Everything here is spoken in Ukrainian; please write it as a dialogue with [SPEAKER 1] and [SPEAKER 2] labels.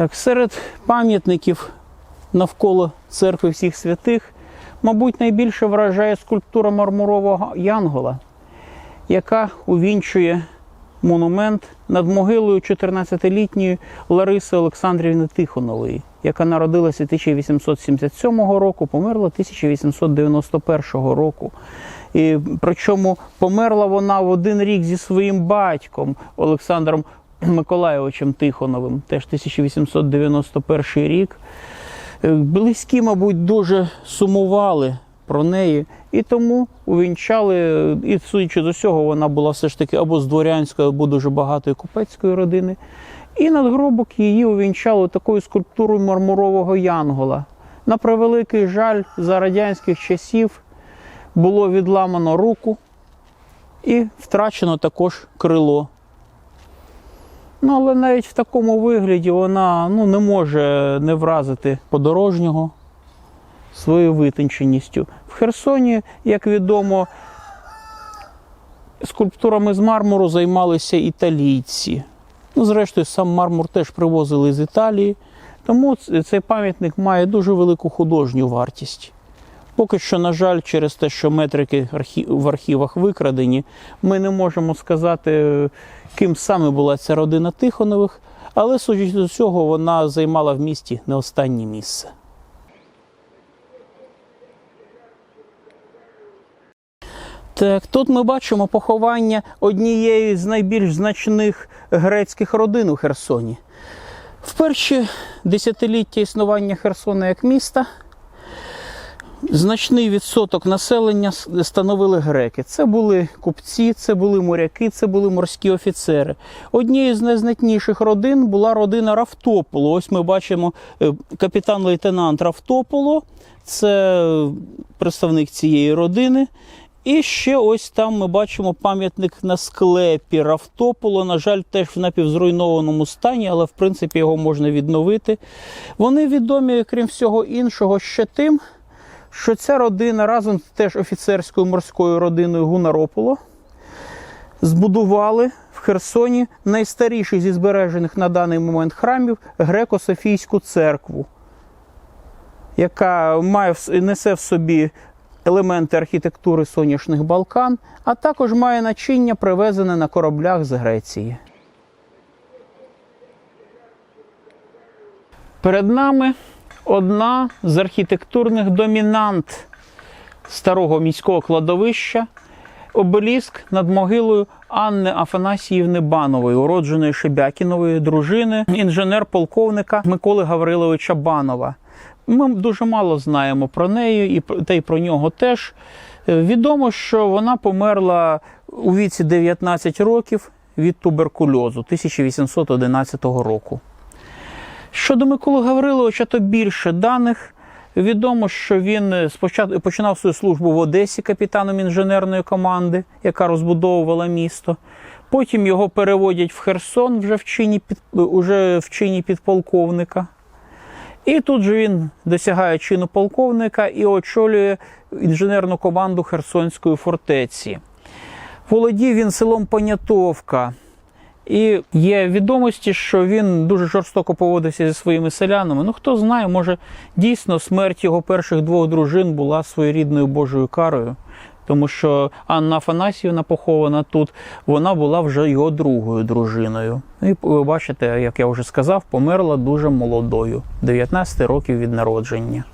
[SPEAKER 1] Так, серед пам'ятників навколо церкви всіх святих, мабуть, найбільше вражає скульптура мармурового Янгола, яка увінчує монумент над могилою 14-літньої Лариси Олександрівни Тихонової, яка народилася 1877 року, померла 1891 року. І причому померла вона в один рік зі своїм батьком Олександром Миколайовичем Тихоновим, теж 1891 рік. Е, Близькі, мабуть, дуже сумували про неї, і тому увінчали, і судячи з усього, вона була все ж таки або з дворянської, або дуже багатої купецької родини. І надгробок її увінчали такою скульптурою мармурового янгола. На превеликий жаль, за радянських часів було відламано руку і втрачено також крило. Ну, але навіть в такому вигляді вона ну, не може не вразити подорожнього своєю витонченістю. В Херсоні, як відомо, скульптурами з мармуру займалися італійці. Ну, зрештою, сам мармур теж привозили з Італії, тому цей пам'ятник має дуже велику художню вартість. Поки що, на жаль, через те, що метрики в архівах викрадені, ми не можемо сказати, ким саме була ця родина Тихонових, але, судячи з цього, вона займала в місті не останнє місце. Так, тут ми бачимо поховання однієї з найбільш значних грецьких родин у Херсоні. В перші десятиліття існування Херсона як міста значний відсоток населення становили греки. Це були купці, це були моряки, це були морські офіцери. Однією з найзнатніших родин була родина Равтополо. Ось ми бачимо е, капітан-лейтенант Равтополо, це представник цієї родини. І ще ось там ми бачимо пам'ятник на склепі Равтополо. На жаль, теж в напівзруйнованому стані, але в принципі його можна відновити. Вони відомі, крім всього іншого, ще тим, що ця родина разом з теж офіцерською морською родиною Гунарополо збудували в Херсоні найстаріший зі збережених на даний момент храмів греко-софійську церкву, яка має несе в собі елементи архітектури сонячних Балкан, а також має начиння, привезене на кораблях з Греції. Перед нами одна з архітектурних домінант старого міського кладовища обеліск над могилою Анни Афанасіївни Банової, уродженої Шебякінової дружини, інженер-полковника Миколи Гавриловича Банова. Ми дуже мало знаємо про неї, і та й про нього теж. Е, Відомо, що вона померла у віці 19 років від туберкульозу 1811 року. Щодо Миколи Гавриловича, то більше даних. Відомо, що він е, спочатку починав свою службу в Одесі капітаном інженерної команди, яка розбудовувала місто. Потім його переводять в Херсон вже в чині, під, уже в чині підполковника. І тут же він досягає чину полковника і очолює інженерну команду Херсонської фортеці. Володів він селом Понятовка. І є відомості, що він дуже жорстоко поводився зі своїми селянами. Ну хто знає, може дійсно смерть його перших двох дружин була своєрідною Божою карою, тому що Анна Афанасіївна похована тут, вона була вже його другою дружиною. Ну, І ви бачите, як я вже сказав, померла дуже молодою, 19 років від народження.